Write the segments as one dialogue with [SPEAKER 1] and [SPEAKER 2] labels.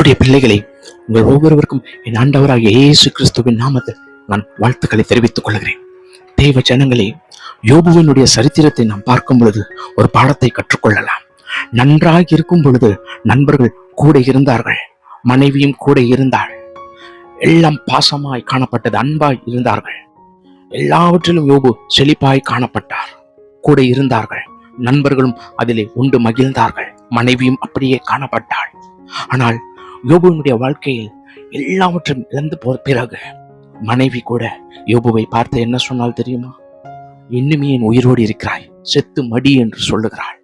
[SPEAKER 1] கர்த்தருடைய பிள்ளைகளை உங்கள் ஒவ்வொருவருக்கும் என் ஆண்டவராகிய இயேசு கிறிஸ்துவின் நாமத்தில் நான் வாழ்த்துக்களை தெரிவித்துக் கொள்கிறேன். தெய்வ ஜனங்களே யோபுவினுடைய சரித்திரத்தை நாம் பார்க்கும் பொழுது ஒரு பாடத்தை கற்றுக்கொள்ளலாம். நன்றாக இருக்கும் பொழுது நண்பர்கள் கூட இருந்தார்கள் மனைவியும் கூட இருந்தாள். எல்லாம் பாசமாய் காணப்பட்டது அன்பாய் இருந்தார்கள். எல்லாவற்றிலும் யோபு செழிப்பாய் காணப்பட்டார். கூட இருந்தார்கள் நண்பர்களும் அதிலே உண்டு மகிழ்ந்தார்கள் மனைவியும் அப்படியே காணப்பட்டாள். ஆனால் யோபுவினுடைய வாழ்க்கையில் எல்லாவற்றையும் இழந்து போற பிறகு மனைவி கூட யோபுவை பார்த்து என்ன சொன்னால் தெரியுமா? இன்னுமே என் உயிரோடு இருக்கிறாய். செத்து மடி என்று சொல்லுகிறாள்.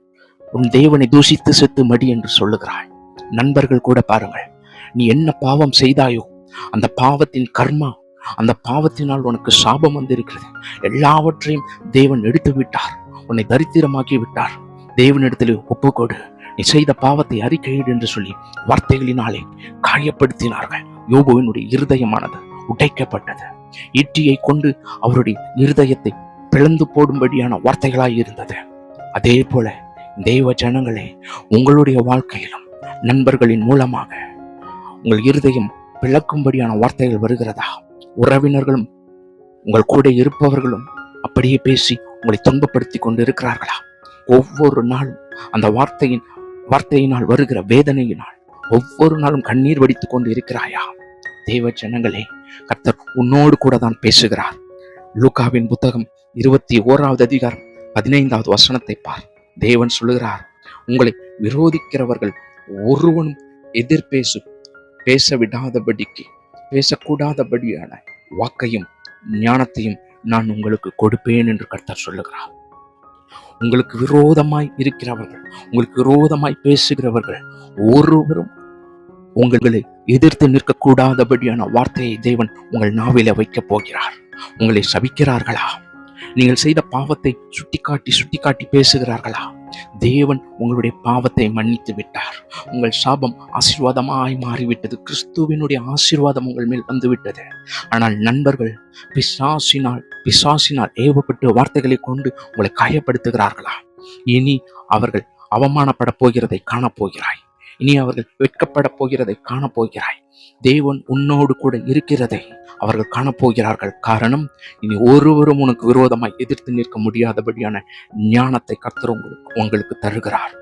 [SPEAKER 1] உன் தேவனை தூஷித்து செத்து மடி என்று சொல்லுகிறாள். நண்பர்கள் கூட பாருங்கள். நீ என்ன பாவம் செய்தாயோ அந்த பாவத்தின் கர்மா அந்த பாவத்தினால் உனக்கு சாபம் வந்திருக்கிறது. எல்லாவற்றையும் தேவன் எடுத்து விட்டார் உன்னை தரித்திரமாக்கி விட்டார். தேவனிடத்தில் ஒப்புக்கொடு. நீ செய்த பாவத்தை அறிக்கையிடு என்று சொல்லி வார்த்தைகளினாலே காயப்படுத்தினார்கள். யோகுவினுடைய இருதயமானது உடைக்கப்பட்டது. இட்டியை கொண்டு அவருடைய இருதயத்தை பிளந்து போடும்படியான வார்த்தைகளாய் இருந்தது. அதே போல தெய்வ ஜனங்களே உங்களுடைய வாழ்க்கையிலும் நண்பர்களின் மூலமாக உங்கள் இருதயம் பிளக்கும்படியான வார்த்தைகள் வருகிறதா? உறவினர்களும் உங்கள் கூட இருப்பவர்களும் அப்படியே பேசி உங்களை துன்பப்படுத்தி கொண்டு இருக்கிறார்களா ஒவ்வொரு நாளும் அந்த வார்த்தையின் வார்த்தையினால் வருகிற வேதனையினால் ஒவ்வொரு நாளும் கண்ணீர் வடித்துக் கொண்டு இருக்கிறாயா தேவ ஜனங்களே கர்த்தர் உன்னோடு கூட தான் பேசுகிறார். லூகாவின் புத்தகம் இருபத்தி ஓராவது அதிகாரம் பதினைந்தாவது வசனத்தை பார். தேவன் சொல்லுகிறார் உங்களை விரோதிக்கிறவர்கள் ஒருவனும் எதிர்பேசு பேச விடாதபடிக்கு பேசக்கூடாதபடியான வாக்கையும் ஞானத்தையும் நான் உங்களுக்கு கொடுப்பேன் என்று கர்த்தர் சொல்லுகிறார். உங்களுக்கு விரோதமாய் இருக்கிறவர்கள் உங்களுக்கு விரோதமாய் பேசுகிறவர்கள் ஒருவரும் உங்களை எதிர்த்து நிற்கக்கூடாதபடியான வார்த்தையை தேவன் உங்கள் நாவில வைக்கப் போகிறார். உங்களை சபிக்கிறார்களா? நீங்கள் செய்த பாவத்தை சுட்டிக்காட்டி சுட்டிக்காட்டி பேசுகிறார்களா? தேவன் உங்களுடைய பாவத்தை மன்னித்து விட்டார். உங்கள் சாபம் ஆசீர்வாதமாய் மாறிவிட்டது. கிறிஸ்துவினுடைய ஆசீர்வாதம் உங்கள் மேல் வந்துவிட்டது. ஆனால் நண்பர்கள் பிசாசினால் பிசாசினால் ஏவப்பட்டு வார்த்தைகளை கொண்டு உங்களை காயப்படுத்துகிறார்களா? இனி அவர்கள் அவமானப்பட போகிறதை காணப்போகிறாய் இனி அவர்கள் வெட்கப்பட போகிறதை காணப்போகிறாய். தேவன் உன்னோடு கூட இருக்கிறதை அவர்கள் காணப்போகிறார்கள். காரணம் இனி ஒருவரும் உனக்கு விரோதமாய் எதிர்த்து நிற்க முடியாதபடியான ஞானத்தை கர்த்தர் உங்களுக்கு உங்களுக்கு தருகிறார்.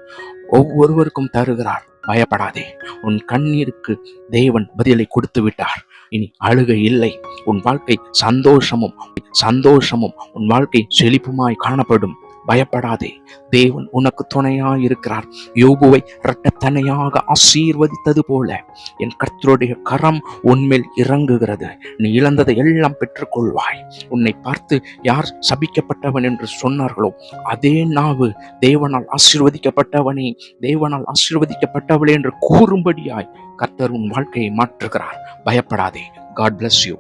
[SPEAKER 1] ஒவ்வொருவருக்கும் தருகிறார். பயப்படாதே. உன் கண்ணீருக்கு தேவன் பதிலை கொடுத்து விட்டார். இனி அழுகை இல்லை. உன் வாழ்க்கை சந்தோஷமும் சந்தோஷமும் உன் வாழ்க்கை செழிப்புமாய் காணப்படும். பயப்படாதே. தேவன் உனக்கு துணையாக இருக்கிறார் யோபுவை இரட்டத்தனையாக ஆசீர்வதித்தது போல என் கர்த்தருடைய கரம் உன்மேல் இறங்குகிறது. நீ இழந்ததை எல்லாம் பெற்றுக்கொள்வாய். உன்னை பார்த்து யார் சபிக்கப்பட்டவன் என்று சொன்னார்களோ அதே நாவு தேவனால் ஆசீர்வதிக்கப்பட்டவனே தேவனால் ஆசீர்வதிக்கப்பட்டவளே என்று கூறும்படியாய் கர்த்தர் உன் வாழ்க்கையை மாற்றுகிறார். பயப்படாதே. God bless you